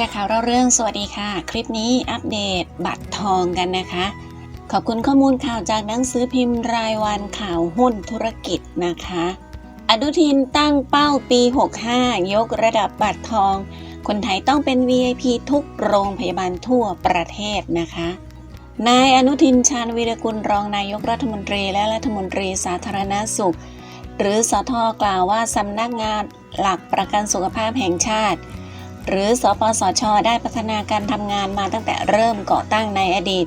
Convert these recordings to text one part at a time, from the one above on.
จกข่าวเราเรื่องสวัสดีค่ะ คลิปนี้อัปเดตบัตรทองกันนะคะ ขอบคุณข้อมูลข่าวจากหนังสือพิมพ์รายวันข่าวหุ้นธุรกิจนะคะ อนุทินตั้งเป้าปี 65 ยกระดับบัตรทอง คนไทยต้องเป็น VIP ทุกโรงพยาบาลทั่วประเทศนะคะนายอนุทินชาญวีรกุลรองนายกรัฐมนตรีและรัฐมนตรีสาธารณสุข หรือสทกล่าวว่าสำนักงานหลักประกันสุขภาพแห่งชาติ หรือสปสช ได้พัฒนาการทำงานมาตั้งแต่เริ่มก่อตั้งในอดีต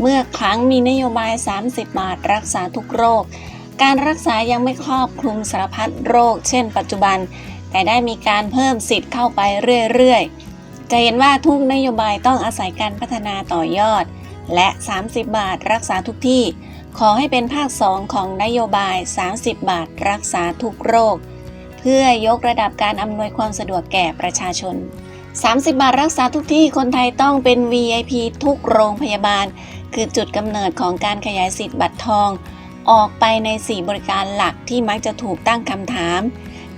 เมื่อครั้งมีนโยบาย 30 บาทรักษาทุกโรค การรักษายังไม่ครอบคลุมสารพัดโรค เช่น ปัจจุบัน แต่ได้มีการเพิ่มสิทธิ์เข้าไปเรื่อยๆ จะเห็นว่าทุกนโยบายต้องอาศัยการพัฒนาต่อยอด และ 30 บาทรักษาทุกที่ ขอให้เป็นภาค 2 ของนโยบาย 30 บาทรักษาทุกโรค พื่อยกระดับการอำนวยความสะดวกแก่ประชาชน 30 บาทรักษาทุกที่คนไทยต้องเป็น VIP ทุกโรงพยาบาล คือจุดกำเนิดของการขยายสิทธิ์บัตรทอง ออกไปใน 4 บริการหลักที่มักจะถูกตั้งคำถาม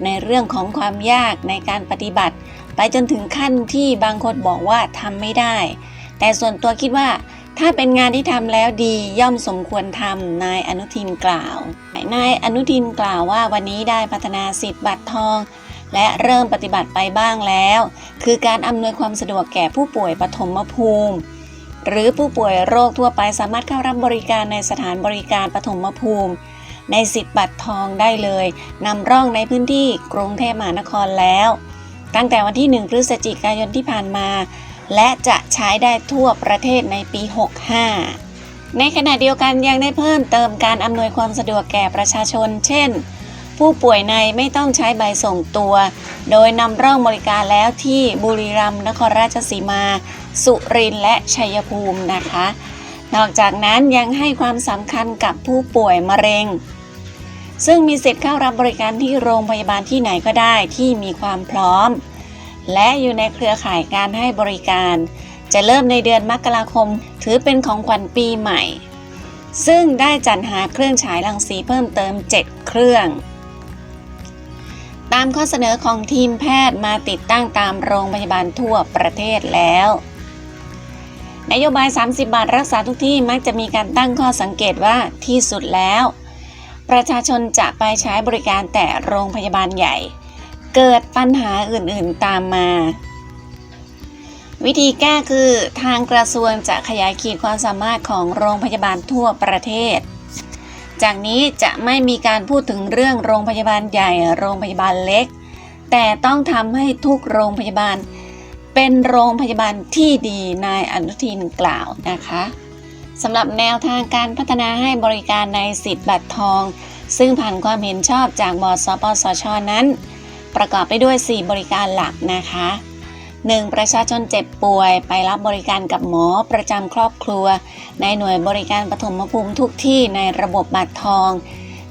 ในเรื่องของความยากในการปฏิบัติ ไปจนถึงขั้นที่บางคนบอกว่าทำไม่ได้ แต่ส่วนตัวคิดว่า ถ้าเป็นงานที่ทำแล้วดีย่อมสมควรทำนายอนุทินกล่าว นายอนุทินกล่าวว่าวันนี้ได้พัฒนาสิทธิ์บัตรทอง และเริ่มปฏิบัติไปบ้างแล้ว คือการอำนวยความสะดวกแก่ผู้ป่วยปฐมภูมิ หรือผู้ป่วยโรคทั่วไปสามารถเข้ารับบริการในสถานบริการปฐมภูมิ ในสิทธิ์บัตรทองได้เลยนำร่องในพื้นที่กรุงเทพมหานครแล้ว ตั้งแต่วันที่ 1 พฤศจิกายนที่ผ่านมา และจะใช้ได้ทั่วประเทศในปี 65 ในขณะเดียวกันยังได้เพิ่มเติมการอำนวยความสะดวกแก่ประชาชน เช่น ผู้ป่วยในไม่ต้องใช้ใบส่งตัว โดยนำร่องบริการแล้วที่บุรีรัมย์นครราชสีมา สุรินทร์และชัยภูมินะคะ นอกจากนั้นยังให้ความสำคัญกับผู้ป่วยมะเร็งซึ่งมีสิทธิ์เข้ารับบริการที่โรงพยาบาลที่ไหนก็ได้ที่มีความพร้อม และอยู่ในเครือข่ายการให้บริการ จะเริ่มในเดือนมกราคม ถือเป็นของขวัญปีใหม่ ซึ่งได้จัดหาเครื่องฉายรังสีเพิ่มเติม 7 เครื่อง ตามข้อเสนอของทีมแพทย์มาติดตั้งตามโรงพยาบาลทั่วประเทศแล้วนโยบาย 30 บาทรักษาทุกที่มักจะมีการตั้งข้อสังเกตว่าที่สุดแล้ว ประชาชนจะไปใช้บริการแต่โรงพยาบาลใหญ่ เกิดปัญหาอื่นๆตามมา วิธีแก้คือทางกระทรวงจะขยายขีดความสามารถของโรงพยาบาลทั่วประเทศ จากนี้จะไม่มีการพูดถึงเรื่องโรงพยาบาลใหญ่ โรงพยาบาลเล็ก แต่ต้องทำให้ทุกโรงพยาบาล เป็นโรงพยาบาลที่ดีนายอนุทินกล่าวนะคะสำหรับแนวทางการพัฒนาให้บริการในสิทธิ์บัตรทอง ซึ่งผ่านความเห็นชอบจากบอร์ดสปสชนั้น ประกอบไปด้วย 4 บริการหลักนะคะ 1. ประชาชนเจ็บป่วย ไปรับบริการกับหมอประจำครอบครัว ในหน่วยบริการปฐมภูมิทุกที่ในระบบบัตรทอง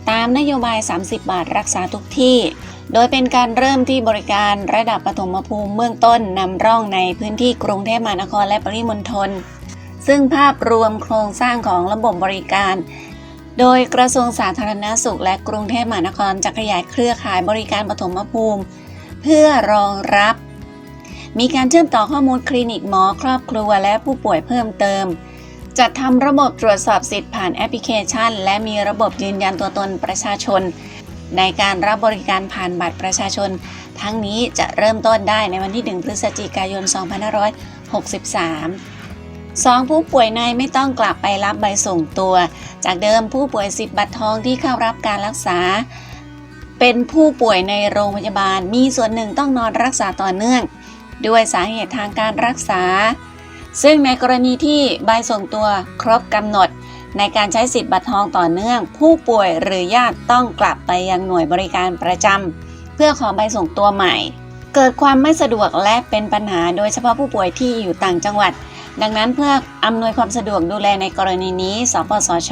ตามนโยบาย 30 บาทรักษาทุกที่ โดยเป็นการเริ่มที่บริการระดับปฐมภูมิเบื้องต้นนำร่องในพื้นที่กรุงเทพมหานครและปริมณฑลซึ่งภาพรวมโครงสร้างของระบบบริการ โดยกระทรวงสาธารณาสุขและกรุงเทพมหานครจะขยายเครือข่ายบริการปฐมภูมิ เพื่อรองรับ มีการเชื่อมต่อข้อมูลคลินิกหมอครอบครัวและผู้ป่วยเพิ่มเติม จัดทำระบบตรวจสอบสิทธิ์ผ่านแอปพลิเคชัน และมีระบบยืนยันตัวตนประชาชน ในการรับบริการผ่านบัตรประชาชน ทั้งนี้จะเริ่มต้นได้ในวันที่ 1 พฤศจิกายน 2563 2. ผู้ป่วยในไม่ต้องกลับไปรับใบส่งตัว จากเดิมผู้ป่วยสิทธิ์บัตรทองที่เข้ารับการรักษา เป็นผู้ป่วยในโรงพยาบาล มีส่วนหนึ่งต้องนอนรักษาต่อเนื่อง ด้วยสาเหตุทางการรักษา ซึ่งในกรณีที่ใบส่งตัวครบกำหนด ในการใช้สิทธิ์บัตรทองต่อเนื่อง ผู้ป่วยหรือญาติต้องกลับไปยังหน่วยบริการประจำเพื่อขอใบส่งตัวใหม่ เกิดความไม่สะดวกและเป็นปัญหาโดยเฉพาะผู้ป่วยที่อยู่ต่างจังหวัด ดังนั้นเพื่ออำนวยความสะดวกดูแลในกรณีนี้สปสช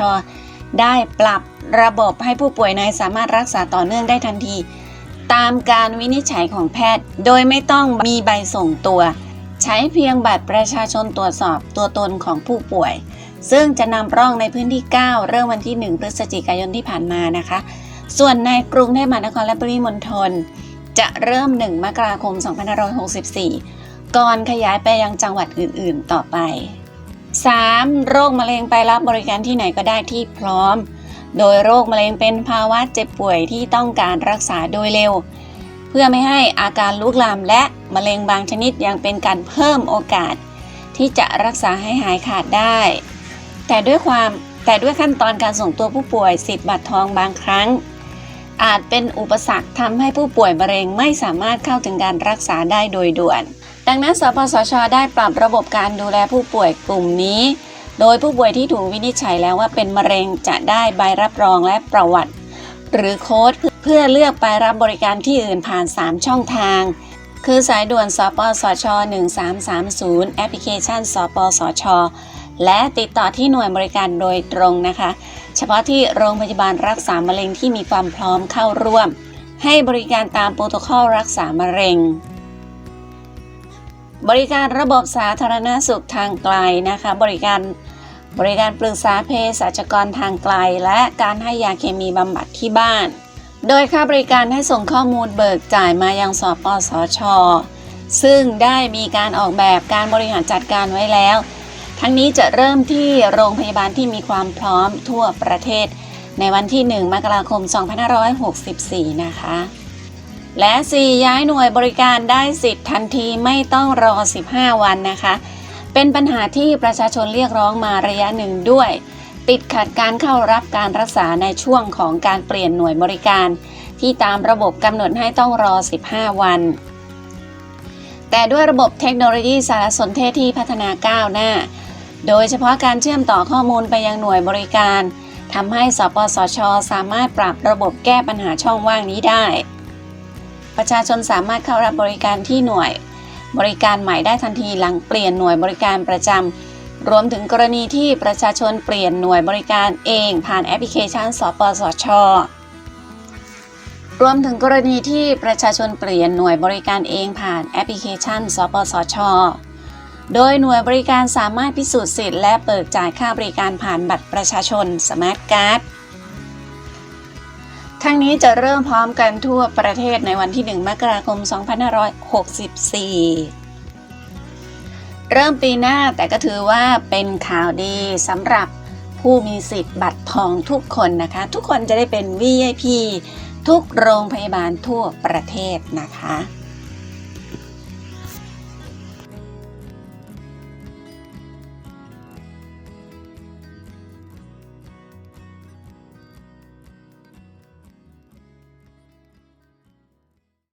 ได้ปรับระบบให้ผู้ป่วยในสามารถรักษาต่อเนื่องได้ทันที ตามการวินิจฉัยของแพทย์ โดยไม่ต้องมีใบส่งตัว ใช้เพียงบัตรประชาชนตรวจสอบตัวตนของผู้ป่วย ซึ่งจะนำร่องในพื้นที่ 9 เริ่มวันที่ 1 พฤศจิกายนที่ผ่านมานะคะ ส่วนในกรุงเทพมหานครและปริมณฑลจะเริ่ม 1 มกราคม 2564 ก่อนขยายไปยังจังหวัดอื่นๆต่อไป 3. โรคมะเร็งไปรับบริการที่ไหนก็ได้ที่พร้อม โดยโรคมะเร็งเป็นภาวะเจ็บป่วยที่ต้องการรักษาโดยเร็ว เพื่อไม่ให้อาการลุกลามและมะเร็งบางชนิดยังเป็นการเพิ่มโอกาส ที่จะรักษาให้หายขาดได้ แต่ด้วยความแต่ด้วยขั้นตอนการส่งตัวผู้ป่วยสิทธิ์บัตรทองบางครั้ง อาจเป็นอุปสรรคทำให้ผู้ป่วยมะเร็งไม่สามารถเข้าถึงการรักษาได้โดยด่วน ดังนั้น สปสช ได้ปรับระบบการดูแลผู้ป่วยกลุ่มนี้ โดยผู้ป่วยที่ถูกวินิจฉัยแล้วว่าเป็นมะเร็งจะได้ใบรับรองและประวัติ หรือโค้ดเพื่อเลือกไปรับบริการที่อื่นผ่าน 3 ช่องทาง คือสายด่วนสปสช 1330 แอปพลิเคชัน สปสช และติดต่อที่หน่วยบริการโดยตรงนะคะ เฉพาะที่โรงพยาบาลรักษามะเร็งที่มีความพร้อมเข้าร่วม ให้บริการตามโปรโตคอลรักษามะเร็ง บริการระบบสาธารณสุขทางไกลนะคะ บริการบริการปรึกษาเภสัชกรทางไกล และการให้ยาเคมีบำบัดที่บ้าน โดยค่าบริการให้ส่งข้อมูลเบิกจ่ายมายังสปสช ซึ่งได้มีการออกแบบการบริหารจัดการไว้แล้ว ทั้งนี้จะเริ่มที่โรงพยาบาลที่มีความพร้อมทั่วประเทศ ในวันที่ 1 มกราคม 2564 นะคะ และ 4 ย้ายหน่วยบริการได้สิทธิ์ทันทีไม่ต้องรอ 15 วันนะคะ เป็นปัญหาที่ประชาชนเรียกร้องมาระยะหนึ่งด้วย ติดขัดการเข้ารับการรักษาในช่วงของการเปลี่ยนหน่วยบริการ ที่ตามระบบกำหนดให้ต้องรอ 15 วัน แต่ด้วยระบบเทคโนโลยีสารสนเทศที่พัฒนาก้าวหน้า โดยเฉพาะการเชื่อมต่อข้อมูลไปยังหน่วยบริการทำให้สปสช สามารถปรับระบบแก้ปัญหาช่องว่างนี้ได้ ประชาชนสามารถเข้ารับบริการที่หน่วย บริการใหม่ได้ทันทีหลังเปลี่ยนหน่วยบริการประจำรวมถึงกรณีที่ประชาชนเปลี่ยนหน่วยบริการเองผ่านแอปพลิเคชันสปสชรวมถึงกรณีที่ประชาชนเปลี่ยนหน่วยบริการเองผ่านแอปพลิเคชัน สปสช โดยหน่วยบริการสามารถพิสูจน์สิทธิ์และเปิดจ่ายค่าบริการผ่านบัตรประชาชนสมาร์ทการ์ด ทั้งนี้จะเริ่มพร้อมกันทั่วประเทศในวันที่ 1 มกราคม 2564 เริ่มปีหน้าแต่ก็ถือว่าเป็นข่าวดีสำหรับผู้มีสิทธิ์บัตรทองทุกคนนะคะ ทุกคนจะได้เป็น VIP ทุกโรงพยาบาลทั่วประเทศนะคะ